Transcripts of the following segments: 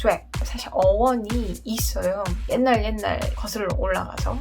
swag. 사실 어원이 있어요. 옛날 옛날 거슬러 올라가서.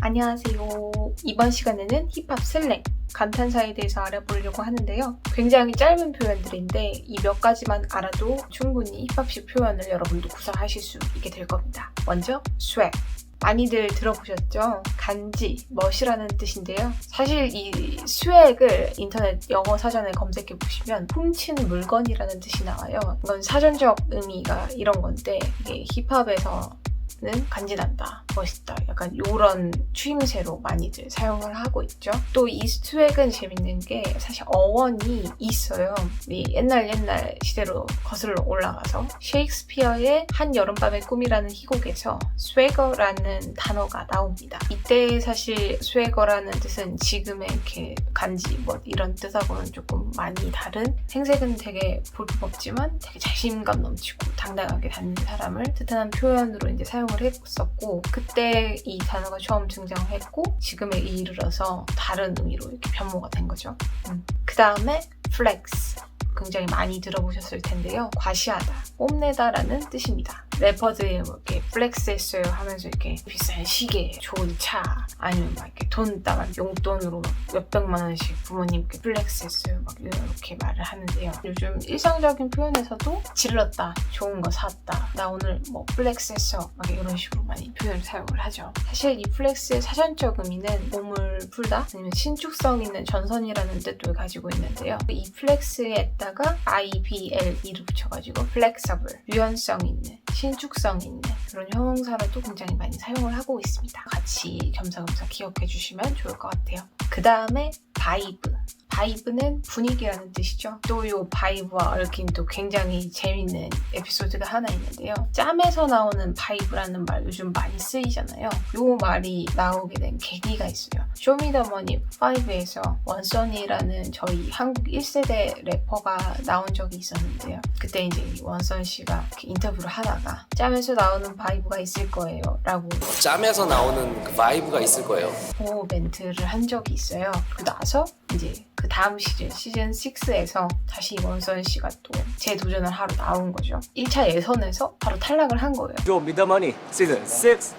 안녕하세요. 이번 시간에는 힙합 슬랭, 감탄사에 대해서 알아보려고 하는데요. 굉장히 짧은 표현들인데 이 몇 가지만 알아도 충분히 힙합식 표현을 여러분도 구사하실 수 있게 될 겁니다. 먼저 swag. 많이들 들어보셨죠? 간지, 멋이라는 뜻인데요. 사실 이 스웩을 인터넷 영어 사전에 검색해 보시면 훔치는 물건이라는 뜻이 나와요. 이건 사전적 의미가 이런 건데 이게 힙합에서 는 간지난다, 멋있다, 약간 이런 추임새로 많이들 사용을 하고 있죠. 또 이 스웩은 재밌는 게 사실 어원이 있어요. 이 옛날 옛날 시대로 거슬러 올라가서 셰익스피어의 한 여름밤의 꿈이라는 희곡에서 스웨거라는 단어가 나옵니다. 이때 사실 스웨거라는 뜻은 지금의 이렇게 간지 뭐 이런 뜻하고는 조금 많이 다른 생색은 되게 볼품 없지만 되게 자신감 넘치고 당당하게 닿는 사람을 뜻하는 표현으로 이제 사용을 했었고 그때 이 단어가 처음 등장했고 지금에 이르러서 다른 의미로 이렇게 변모가 된 거죠. 음. 그 다음에 플렉스 굉장히 많이 들어보셨을 텐데요. 과시하다, 뽐내다라는 뜻입니다. 래퍼들이 뭐 이렇게 플렉스 했어요 하면서 이렇게 비싼 시계, 좋은 차, 아니면 막 이렇게 돈 따만 용돈으로 막 몇백만 원씩 부모님께 플렉스 했어요. 막 이렇게 말을 하는데요. 요즘 일상적인 표현에서도 질렀다, 좋은 거 샀다, 나 오늘 뭐 플렉스 했어. 막 이런 식으로 많이 표현을 사용을 하죠. 사실 이 플렉스의 사전적 의미는 몸을 풀다, 아니면 신축성 있는 전선이라는 뜻도 가지고 있는데요. 이 플렉스에 다가 IBLE를 붙여가지고 플렉서블, 유연성 있는, 신축성 있는 그런 형용사로도 굉장히 많이 사용을 하고 있습니다. 같이 겸사겸사 기억해 주시면 좋을 것 같아요. 그 다음에 바이브. 바이브는 분위기라는 뜻이죠. 또 이 바이브와 얽힌 또 굉장히 재밌는 에피소드가 하나 있는데요. 짬에서 나오는 바이브라는 말 요즘 많이 쓰이잖아요. 이 말이 나오게 된 계기가 있어요. 쇼미더머니 5에서 원선이라는 저희 한국 1세대 래퍼가 나온 적이 있었는데요. 그때 이제 원선 씨가 인터뷰를 하다가 짬에서 나오는 바이브가 있을 거예요. 라고 짬에서 나오는 그 바이브가 있을 거예요. 보호 멘트를 한 적이 있어요. 그리고 나서 이제 그 다음 시즌, 시즌 6에서 다시 원선 씨가 또 재도전을 하러 나온 거죠. 1차 예선에서 바로 탈락을 한 거예요. The money season 6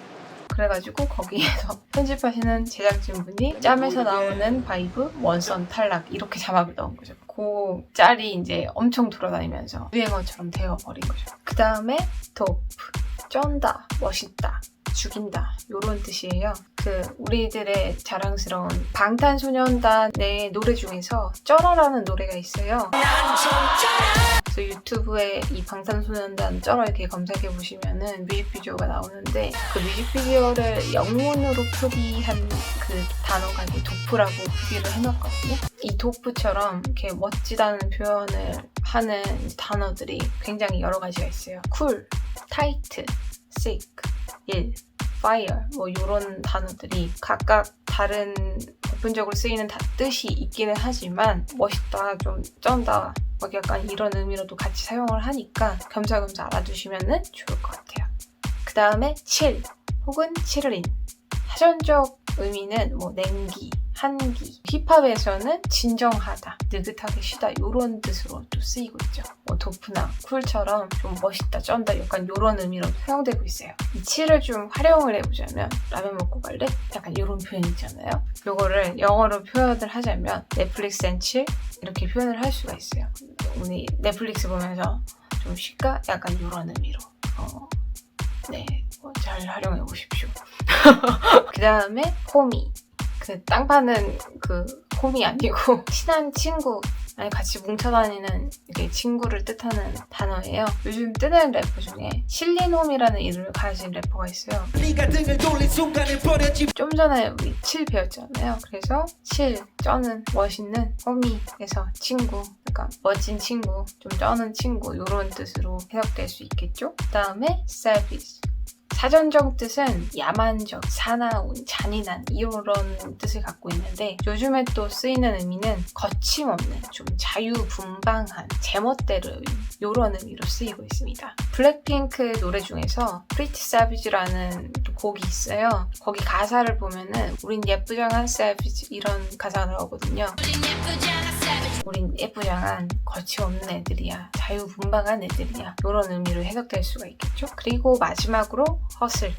그래가지고 거기에서 편집하시는 제작진분이 짬에서 나오는 바이브 원선 탈락 이렇게 자막을 넣은 거죠. 그 짤이 이제 엄청 돌아다니면서 유행어처럼 되어버린 거죠. 그 다음에 도프, 쩐다, 멋있다, 죽인다 이런 뜻이에요. 그 우리들의 자랑스러운 방탄소년단의 노래 중에서 쩔어라는 노래가 있어요. 그래서 유튜브에 이 방탄소년단 쩔어 이렇게 검색해 보시면은 뮤직비디오가 나오는데 그 뮤직비디오를 영문으로 표기한 그 단어가 이제 도프라고 표기를 해놨거든요. 이 도프처럼 이렇게 멋지다는 표현을 하는 단어들이 굉장히 여러 가지가 있어요. 쿨, 타이트, sick, 일, fire 뭐 이런 단어들이 각각 다른 보편적으로 쓰이는 다 뜻이 있기는 하지만 멋있다, 좀 쩐다 막 약간 이런 의미로도 같이 사용을 하니까 겸사겸사 알아두시면 좋을 것 같아요. 그 다음에 칠 혹은 칠린 사전적 의미는 뭐 냉기, 한기 힙합에서는 진정하다, 느긋하게 쉬다 이런 뜻으로 또 쓰이고 있죠. 뭐 도프나 쿨처럼 좀 멋있다, 쩐다 약간 이런 의미로 사용되고 있어요. 이 칠을 좀 활용을 해보자면 라면 먹고 갈래? 약간 이런 표현 있잖아요. 요거를 영어로 표현을 하자면 넷플릭스 앤 칠 이렇게 표현을 할 수가 있어요. 오늘 넷플릭스 보면서 좀 쉴까? 약간 이런 의미로 어, 네, 어, 잘 활용해 보십시오. 그 다음에 호미. 그땅 파는 그 홈이 아니고 친한 친구 아니 같이 뭉쳐다니는 이게 친구를 뜻하는 단어예요. 요즘 뜨는 래퍼 중에 실린홈이라는 이름을 가진 래퍼가 있어요. 좀 전에 우리 칠 배웠잖아요. 그래서 칠, 쩌는, 멋있는, 호미에서 친구, 그러니까 멋진 친구, 좀 쩌는 친구 이런 뜻으로 해석될 수 있겠죠. 그 다음에 savage. 사전적 뜻은 야만적, 사나운, 잔인한 이런 뜻을 갖고 있는데 요즘에 또 쓰이는 의미는 거침없는, 좀 자유분방한, 제멋대로 이런 의미로 쓰이고 있습니다. 블랙핑크 노래 중에서 Savage라는 또 곡이 있어요. 거기 가사를 보면은 우린 예쁘장한 savage 이런 가사가 나오거든요. 우린 예쁘장한 거침없는 애들이야. 자유분방한 애들이야. 이런 의미로 해석될 수가 있겠죠. 그리고 마지막으로 허슬.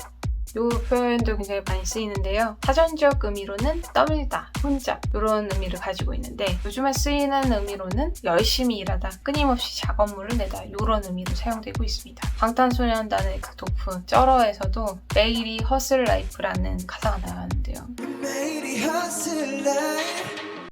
요 표현도 굉장히 많이 쓰이는데요. 사전적 의미로는 떠밀다, 혼잡 이런 의미를 가지고 있는데 요즘에 쓰이는 의미로는 열심히 일하다, 끊임없이 작업물을 내다 이런 의미로 사용되고 있습니다. 방탄소년단의 그 도프 쩔어에서도 매일이 허슬 라이프라는 가사가 나왔는데요.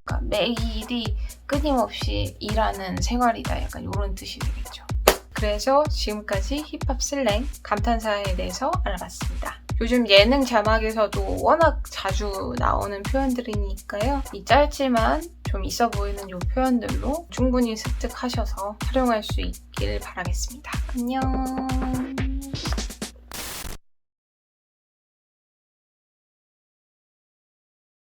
그러니까 매일이 끊임없이 일하는 생활이다 약간 이런 뜻이 되겠죠. 그래서 지금까지 힙합 슬랭 감탄사에 대해서 알아봤습니다. 요즘 예능 자막에서도 워낙 자주 나오는 표현들이니까요. 이 짧지만 좀 있어 보이는 이 표현들로 충분히 습득하셔서 활용할 수 있길 바라겠습니다. 안녕.